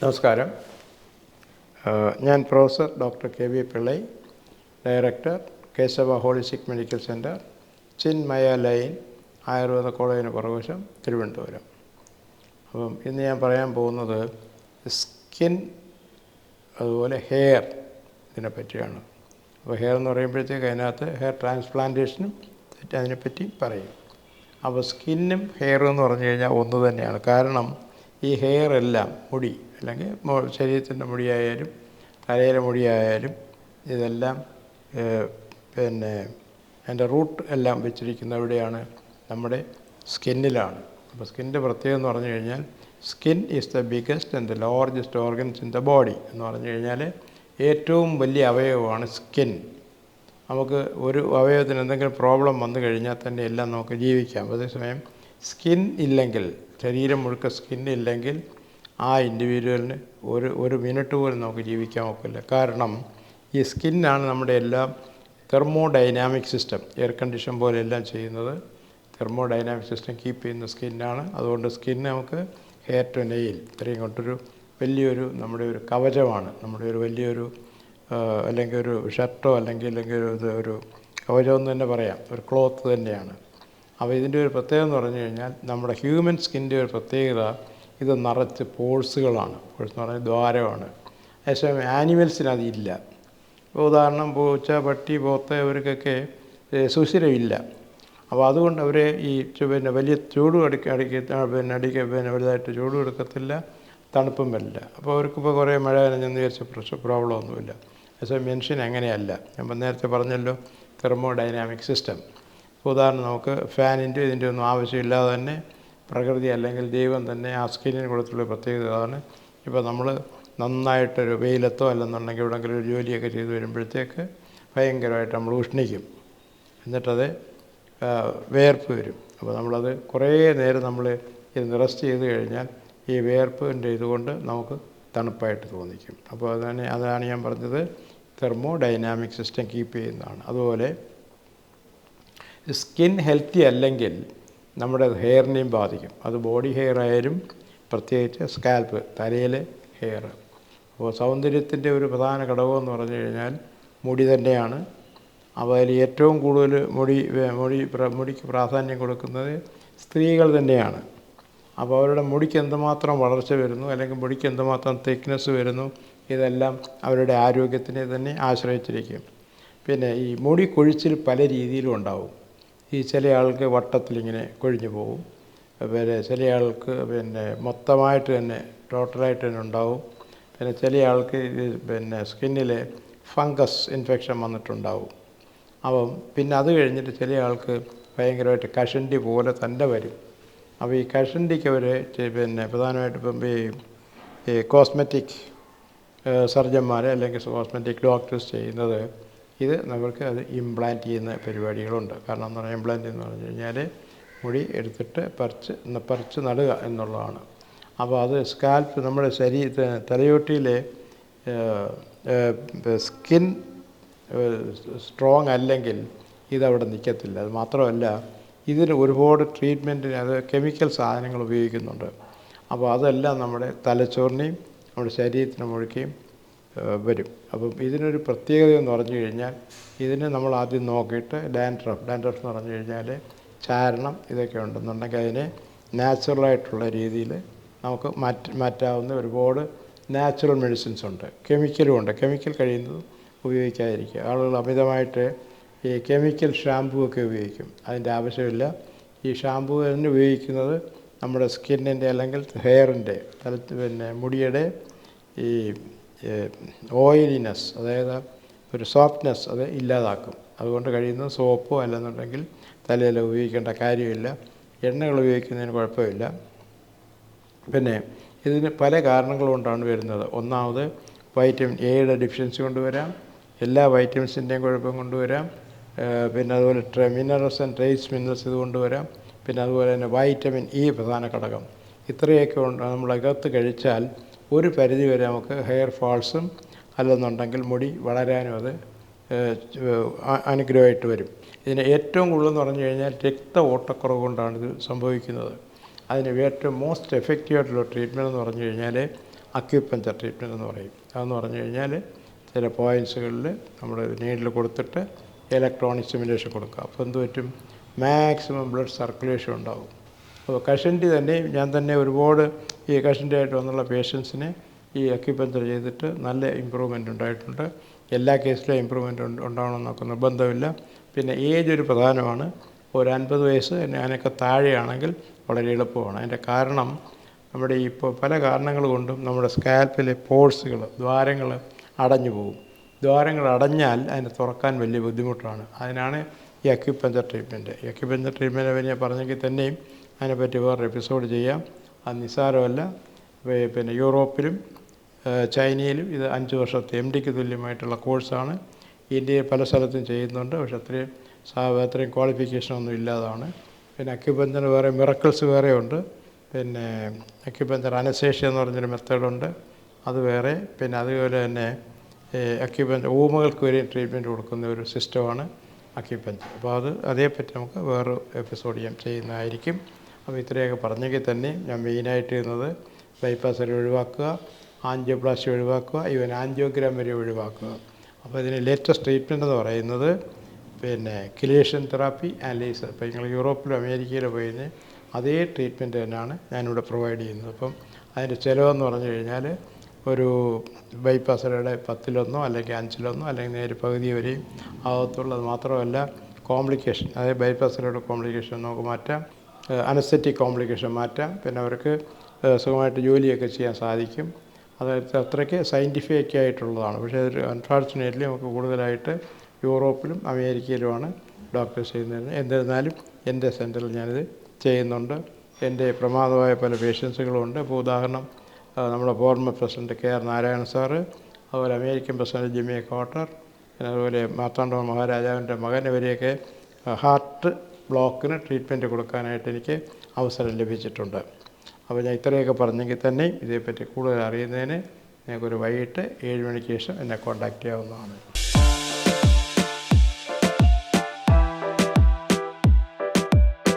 നമസ്കാരം. ഞാൻ professor doctor K V Pillai director Kesava holistic medical centre Chinmaya lane Ayurveda കോളേജിന് പുറകുവശം തിരുവനന്തപുരം. അപ്പം ഇന്ന് ഞാൻ പറയാൻ പോകുന്നത് സ്കിൻ അതുപോലെ ഹെയർ ഇതിനെ പറ്റിയാണ്. അപ്പോൾ ഹെയർ എന്ന് പറയുമ്പോഴത്തേക്ക് അതിനകത്ത് ഹെയർ ട്രാൻസ്പ്ലാന്റേഷനും അതിനെപ്പറ്റി പറയും. അപ്പോൾ സ്കിന്നും ഹെയറും എന്ന് പറഞ്ഞു കഴിഞ്ഞാൽ ഒന്ന് തന്നെയാണ്. കാരണം ഈ ഹെയർ എല്ലാം മുടി അല്ലെങ്കിൽ ശരീരത്തിന്റെ മുടിയായാലും തലയിലെ മുടിയായാലും ഇതെല്ലാം പിന്നെ അതിന്റെ റൂട്ട് എല്ലാം വെച്ചിരിക്കുന്ന എവിടെയാണ് നമ്മുടെ സ്കിന്നിലാണ് അപ്പോൾ സ്കിന്നിന്റെ പ്രത്യേകത എന്ന് പറഞ്ഞു കഴിഞ്ഞാൽ skin is the biggest and the largest organs in the body എന്ന് പറഞ്ഞു കഴിഞ്ഞാൽ ഏറ്റവും വലിയ അവയവമാണ് സ്കിൻ നമുക്ക് ഒരു അവയവത്തിന് എന്തെങ്കിലും പ്രോബ്ലം വന്നു കഴിഞ്ഞാൽ തന്നെ എല്ലാം നമുക്ക് ജീവിക്കാം. അതേസമയം സ്കിൻ ഇല്ലെങ്കിൽ ശരീരം മുഴുക്ക സ്കിൻ ഇല്ലെങ്കിൽ ആ ഇൻഡിവിജ്വലിന് ഒരു ഒരു മിനിറ്റ് പോലും നമുക്ക് ജീവിക്കാൻ ഒക്കില്ല. കാരണം ഈ സ്കിന്നാണ് നമ്മുടെ എല്ലാം തെർമോഡൈനാമിക് സിസ്റ്റം എയർ കണ്ടീഷൻ പോലെ എല്ലാം ചെയ്യുന്നത്. തെർമോഡൈനാമിക് സിസ്റ്റം കീപ്പ് ചെയ്യുന്ന സ്കിന്നാണ്. അതുകൊണ്ട് സ്കിൻ നമുക്ക് ഹെയർ ടു നെയിൽ ഇത്രയും കൊണ്ടൊരു വലിയൊരു നമ്മുടെ ഒരു കവചമാണ്. നമ്മുടെ ഒരു വലിയൊരു അല്ലെങ്കിൽ ഒരു ഷർട്ടോ അല്ലെങ്കിൽ അല്ലെങ്കിൽ ഒരു കവചം എന്ന് തന്നെ പറയാം. ഒരു ക്ലോത്ത് തന്നെയാണ്. അപ്പോൾ ഇതിന്റെ ഒരു പ്രത്യേകത എന്ന് പറഞ്ഞു കഴിഞ്ഞാൽ നമ്മുടെ ഹ്യൂമൻ സ്കിന്റെ ഒരു പ്രത്യേകത ഇത് നിറച്ച് പോഴ്സുകളാണ് പോഴ്സ് എന്ന് പറഞ്ഞാൽ ദ്വാരമാണ്. അതേസമയം ആനിമൽസിന് അതില്ല. ഇപ്പോൾ ഉദാഹരണം പൂച്ച പട്ടി പോത്ത് ഇവർക്കൊക്കെ സുസ്ഥിരമില്ല. അപ്പോൾ അതുകൊണ്ട് അവരെ ഈ പിന്നെ വലിയ ചൂട് അടിക്ക അടിക്ക പിന്നെ അടിക്ക പിന്നെ വലുതായിട്ട് ചൂട് എടുക്കത്തില്ല തണുപ്പും വരില്ല. അപ്പോൾ അവർക്കിപ്പോൾ കുറേ മഴ നനഞ്ഞെന്ന് വിചാരിച്ച പ്രശ്ന പ്രോബ്ലം ഒന്നുമില്ല. പക്ഷേ മനുഷ്യൻ അങ്ങനെയല്ല. ഞാൻ നേരത്തെ പറഞ്ഞല്ലോ തെർമോഡൈനാമിക് സിസ്റ്റം ഉദാഹരണം നമുക്ക് ഫാനിന്റെ ഇതിന്റെ ഒന്നും ആവശ്യമില്ലാതെ തന്നെ പ്രകൃതി അല്ലെങ്കിൽ ദൈവം തന്നെ ആ സ്കിന്നിന് കൊടുത്തുള്ള പ്രത്യേകത അതാണ് ഇപ്പോൾ നമ്മൾ നന്നായിട്ടൊരു വെയിലത്തോ അല്ലെന്നുണ്ടെങ്കിൽ എവിടെയെങ്കിലും ഒരു ജോലിയൊക്കെ ചെയ്തു വരുമ്പോഴത്തേക്ക് ഭയങ്കരമായിട്ട് നമ്മൾ ഉഷ്ണിക്കും. എന്നിട്ടത് വേർപ്പ് വരും. അപ്പോൾ നമ്മളത് കുറേ നേരം നമ്മൾ ഇത് റെസ്റ്റ് ചെയ്ത് കഴിഞ്ഞാൽ ഈ വേർപ്പിന്റെ ഇതുകൊണ്ട് നമുക്ക് തണുപ്പായിട്ട് തോന്നിക്കും. അപ്പോൾ അതാണ് അതാണ് ഞാൻ പറഞ്ഞത്. തെർമോ ഡൈനാമിക് സിസ്റ്റം കീപ്പ് ചെയ്യുന്നതാണ്. അതുപോലെ സ്കിൻ ഹെൽത്തി അല്ലെങ്കിൽ നമ്മുടെ ഹെയറിനെയും ബാധിക്കും. അത് ബോഡി ഹെയർ ആയാലും പ്രത്യേകിച്ച് സ്കാൽപ്പ് തലയിലെ ഹെയർ. അപ്പോൾ സൗന്ദര്യത്തിന്റെ ഒരു പ്രധാന ഘടകമെന്ന് പറഞ്ഞു കഴിഞ്ഞാൽ മുടി തന്നെയാണ്. അപ്പോൾ അതിൽ ഏറ്റവും കൂടുതൽ മുടി മുടി മുടിക്ക് പ്രാധാന്യം കൊടുക്കുന്നത് സ്ത്രീകൾ തന്നെയാണ്. അപ്പോൾ അവരുടെ മുടിക്ക് എന്തുമാത്രം വളർച്ച വരുന്നു അല്ലെങ്കിൽ മുടിക്ക് എന്തുമാത്രം തിക്നെസ് വരുന്നു ഇതെല്ലാം അവരുടെ ആരോഗ്യത്തിനെ തന്നെ ആശ്രയിച്ചിരിക്കും. പിന്നെ ഈ മുടി കൊഴിച്ചിൽ പല രീതിയിലും ഉണ്ടാവും. ഈ ചില ആൾക്ക് വട്ടത്തിലിങ്ങനെ കൊഴിഞ്ഞു പോകും പിന്നെ ചില ആൾക്ക് പിന്നെ മൊത്തമായിട്ട് തന്നെ ടോട്ടലായിട്ട് തന്നെ ഉണ്ടാവും. പിന്നെ ചില ആൾക്ക് പിന്നെ സ്കിന്നിൽ ഫംഗസ് ഇൻഫെക്ഷൻ വന്നിട്ടുണ്ടാവും. അപ്പം പിന്നെ അത് കഴിഞ്ഞിട്ട് ചില ആൾക്ക് ഭയങ്കരമായിട്ട് കഷണ്ടി പോലെ തന്നെ വരും. അപ്പോൾ ഈ കഷണ്ടിക്ക് അവർ പിന്നെ പ്രധാനമായിട്ട് ഇപ്പം ഈ ഈ കോസ്മെറ്റിക് സർജന്മാർ അല്ലെങ്കിൽ കോസ്മെറ്റിക് ഡോക്ടേഴ്സ് ചെയ്യുന്നത് ഇത് നമുക്ക് അത് ഇംപ്ലാന്റ് ചെയ്യുന്ന പരിപാടികളുണ്ട്. കാരണം എന്ന് പറഞ്ഞാൽ ഇംപ്ലാന്റ് എന്ന് പറഞ്ഞു കഴിഞ്ഞാൽ മുടി എടുത്തിട്ട് പറിച്ച് പറിച്ച് നടുക എന്നുള്ളതാണ്. അപ്പോൾ അത് സ്കാൽപ്പ് നമ്മുടെ ശരീര തലയോട്ടിയിലെ സ്കിൻ സ്ട്രോങ് അല്ലെങ്കിൽ ഇതവിടെ നിൽക്കത്തില്ല അത് മാത്രമല്ല ഇതിന് ഒരുപാട് ട്രീറ്റ്മെന്റിന് അത് കെമിക്കൽ സാധനങ്ങൾ ഉപയോഗിക്കുന്നുണ്ട്. അപ്പോൾ അതെല്ലാം നമ്മുടെ തലച്ചോറിനെയും നമ്മുടെ ശരീരത്തിന് മുഴുക്കുകയും വരും. അപ്പം ഇതിനൊരു പ്രത്യേകത എന്ന് പറഞ്ഞു കഴിഞ്ഞാൽ ഇതിനെ നമ്മൾ ആദ്യം നോക്കിയിട്ട് ഡാൻഡ്രഫ് ഡാൻഡ്രഫ് എന്ന് പറഞ്ഞു കഴിഞ്ഞാൽ ചാരണം ഇതൊക്കെ ഉണ്ടെന്നുണ്ടെങ്കിൽ അതിനെ നാച്ചുറലായിട്ടുള്ള രീതിയിൽ നമുക്ക് മാറ്റി മാറ്റാവുന്ന ഒരുപാട് നാച്ചുറൽ മെഡിസിൻസ് ഉണ്ട്. കെമിക്കലും ഉണ്ട്. കെമിക്കൽ കഴിയുന്നതും ഉപയോഗിക്കാതിരിക്കുക. ആളുകൾ അമിതമായിട്ട് ഈ കെമിക്കൽ ഷാമ്പൂ ഒക്കെ ഉപയോഗിക്കും. അതിന്റെ ആവശ്യമില്ല. ഈ ഷാമ്പൂ തന്നെ ഉപയോഗിക്കുന്നത് നമ്മുടെ സ്കിന്നിന്റെ അല്ലെങ്കിൽ ഹെയറിന്റെ തല പിന്നെ മുടിയുടെ ഈ ഓയിലിനെസ് അതായത് ഒരു സോഫ്റ്റ്നെസ് അത് ഇല്ലാതാക്കും. അതുകൊണ്ട് കഴിയുന്ന സോപ്പോ അല്ലെന്നുണ്ടെങ്കിൽ തലയിൽ ഉപയോഗിക്കേണ്ട കാര്യമില്ല. എണ്ണകൾ ഉപയോഗിക്കുന്നതിന് കുഴപ്പമില്ല. പിന്നെ ഇതിന് പല കാരണങ്ങൾ കൊണ്ടാണ് വരുന്നത്. ഒന്നാമത് വൈറ്റമിൻ എയുടെ ഡിഫിഷ്യൻസി കൊണ്ടുവരാം. എല്ലാ വൈറ്റമിൻസിന്റെയും കുഴപ്പം കൊണ്ടുവരാം. പിന്നെ അതുപോലെ ട്രെ മിനറൽസ് ആൻഡ് ട്രേസ് മിനറൽസ് ഇത് കൊണ്ടുവരാം. പിന്നെ അതുപോലെ തന്നെ വൈറ്റമിൻ ഇ പ്രധാന ഘടകം. ഇത്രയൊക്കെ ഉണ്ട് നമ്മൾ അകത്ത് കഴിച്ചാൽ ഒരു പരിധി വരെ നമുക്ക് ഹെയർ ഫാൾസും അല്ലെന്നുണ്ടെങ്കിൽ മുടി വളരാനും അത് അനുഗ്രഹമായിട്ട് വരും. ഇതിന് ഏറ്റവും കൂടുതലെന്ന് പറഞ്ഞു കഴിഞ്ഞാൽ രക്ത ഓട്ടക്കുറവ് കൊണ്ടാണ് ഇത് സംഭവിക്കുന്നത്. അതിന് ഏറ്റവും മോസ്റ്റ് എഫക്റ്റീവായിട്ടുള്ള ട്രീറ്റ്മെന്റ് എന്ന് പറഞ്ഞു കഴിഞ്ഞാൽ അക്യുപഞ്ചർ ട്രീറ്റ്മെന്റ് എന്ന് പറയും. അതെന്ന് പറഞ്ഞു കഴിഞ്ഞാൽ ചില പോയിൻസുകളിൽ നമ്മൾ നീഡിൽ കൊടുത്തിട്ട് ഇലക്ട്രോണിക് സിമുലേഷൻ കൊടുക്കുക അപ്പോൾ എന്ത് പറ്റും? മാക്സിമം ബ്ലഡ് സർക്കുലേഷൻ ഉണ്ടാവും. അപ്പോൾ കഷണ്ടി തന്നെ ഞാൻ തന്നെ ഒരുപാട് ഈ കഷണ്ടി ആയിട്ട് വന്നുള്ള പേഷ്യൻസിനെ ഈ അക്യുപഞ്ചർ ചെയ്തിട്ട് നല്ല ഇമ്പ്രൂവ്മെന്റ് ഉണ്ടായിട്ടുണ്ട്. എല്ലാ കേസിലും ഇമ്പ്രൂവ്മെന്റ് ഉണ്ടാവണമെന്നൊക്കെ നിർബന്ധമില്ല. പിന്നെ ഏജ് ഒരു പ്രധാനമാണ്. ഒരു അൻപത് വയസ്സ് അതിനൊക്കെ താഴെയാണെങ്കിൽ വളരെ എളുപ്പമാണ്. അതിന്റെ കാരണം നമ്മുടെ ഇപ്പോൾ പല കാരണങ്ങൾ കൊണ്ടും നമ്മുടെ സ്കാൽപ്പിലെ പോഴ്സുകൾ ദ്വാരങ്ങൾ അടഞ്ഞു പോകും. ദ്വാരങ്ങൾ അടഞ്ഞാൽ അതിനെ തുറക്കാൻ വലിയ ബുദ്ധിമുട്ടാണ്. അതിനാണ് ഈ അക്യുപഞ്ചർ ട്രീറ്റ്മെന്റ് ഈ അക്യുപഞ്ചർ ട്രീറ്റ്മെന്റ് ഞാൻ പറഞ്ഞെങ്കിൽ തന്നെയും അതിനെപ്പറ്റി വേറൊരു എപ്പിസോഡ് ചെയ്യാം. അത് നിസ്സാരമല്ല. പിന്നെ യൂറോപ്പിലും ചൈനയിലും ഇത് അഞ്ച് വർഷത്തെ എം ഡിക്ക് തുല്യമായിട്ടുള്ള കോഴ്സാണ്. ഇന്ത്യയിൽ പല സ്ഥലത്തും ചെയ്യുന്നുണ്ട്. പക്ഷെ അത്രയും അത്രയും ക്വാളിഫിക്കേഷനൊന്നും ഇല്ലാതാണ്. പിന്നെ അക്യുപഞ്ചർ വേറെ മിറക്കിൾസ് വേറെ ഉണ്ട്. പിന്നെ അക്യുപഞ്ചർ അനസേഷ്യ എന്ന് പറഞ്ഞൊരു മെത്തേഡുണ്ട് അത് വേറെ. പിന്നെ അതുപോലെ തന്നെ അക്യുപഞ്ചർ ഊമകൾക്ക് വരെയും ട്രീറ്റ്മെന്റ് കൊടുക്കുന്ന ഒരു സിസ്റ്റമാണ് അക്യുപഞ്ചർ അപ്പോൾ അത് അതേപ്പറ്റി നമുക്ക് വേറെ എപ്പിസോഡ് ചെയ്യാൻ ചെയ്യുന്നതായിരിക്കും. അപ്പോൾ ഇത്രയൊക്കെ പറഞ്ഞെങ്കിൽ തന്നെ ഞാൻ മെയിനായിട്ട് ചെയ്യുന്നത് ബൈപ്പാസ് വരെ ഒഴിവാക്കുക ആൻജിയോപ്ലാസ്റ്റി ഒഴിവാക്കുക ഈവൻ ആൻജിയോഗ്രാം വരെ ഒഴിവാക്കുക. അപ്പോൾ ഇതിന് ലേറ്റസ്റ്റ് ട്രീറ്റ്മെന്റ് എന്ന് പറയുന്നത് പിന്നെ കിലേഷൻ തെറാപ്പി ആൻഡ് ലേസർ. ഇപ്പോൾ നിങ്ങൾ യൂറോപ്പിലും അമേരിക്കയിലും പോയി അതേ ട്രീറ്റ്മെന്റ് തന്നെയാണ് ഞാനിവിടെ പ്രൊവൈഡ് ചെയ്യുന്നത്. അപ്പം അതിന്റെ ചിലവെന്ന് പറഞ്ഞു കഴിഞ്ഞാൽ ഒരു ബൈപ്പാസറുടെ പത്തിലൊന്നോ അല്ലെങ്കിൽ അഞ്ചിലൊന്നോ അല്ലെങ്കിൽ നേരെ പകുതി വരെയും ആകത്തുള്ളത് മാത്രമല്ല കോംപ്ലിക്കേഷൻ. അതായത് ബൈപ്പാസറുടെ കോംപ്ലിക്കേഷൻ നമുക്ക് മാറ്റാം. അനസ്തറ്റിക് കോംപ്ലിക്കേഷൻ മാറ്റാം. പിന്നെ അവർക്ക് സുഖമായിട്ട് ജോലിയൊക്കെ ചെയ്യാൻ സാധിക്കും. അത് അത്രയ്ക്ക് സയന്റിഫിക് ആയിട്ടുള്ളതാണ്. പക്ഷേ അതൊരു അൺഫോർച്ചുനേറ്റ്ലി നമുക്ക് കൂടുതലായിട്ട് യൂറോപ്പിലും അമേരിക്കയിലുമാണ് ഡോക്ടേഴ്സ് ചെയ്യുന്നത്. എന്നിരുന്നാലും എന്റെ സെന്ററിൽ ഞാനിത് ചെയ്യുന്നുണ്ട്. എന്റെ പ്രമാദമായ പല പേഷ്യൻസുകളും ഉണ്ട്. ഇപ്പോൾ ഉദാഹരണം നമ്മുടെ former president K R Narayana sir അതുപോലെ അമേരിക്കൻ പ്രസിഡന്റ് ജിമ്മി കോട്ടർ പിന്നെ അതുപോലെ മാർത്താണ്ഡ മഹാരാജാവിന്റെ മകൻ ഇവരെയൊക്കെ ഹാർട്ട് ബ്ലോക്കിന് ട്രീറ്റ്മെന്റ് കൊടുക്കാനായിട്ട് എനിക്ക് അവസരം ലഭിച്ചിട്ടുണ്ട്. അപ്പോൾ ഞാൻ ഇത്രയൊക്കെ പറഞ്ഞെങ്കിൽ തന്നെ ഇതേപ്പറ്റി കൂടുതൽ അറിയുന്നതിന് നിങ്ങൾക്കൊരു വൈകിട്ട് ഏഴ് മണിക്ക് ശേഷം എന്നെ കോൺടാക്റ്റ് ചെയ്യാവുന്നതാണ്.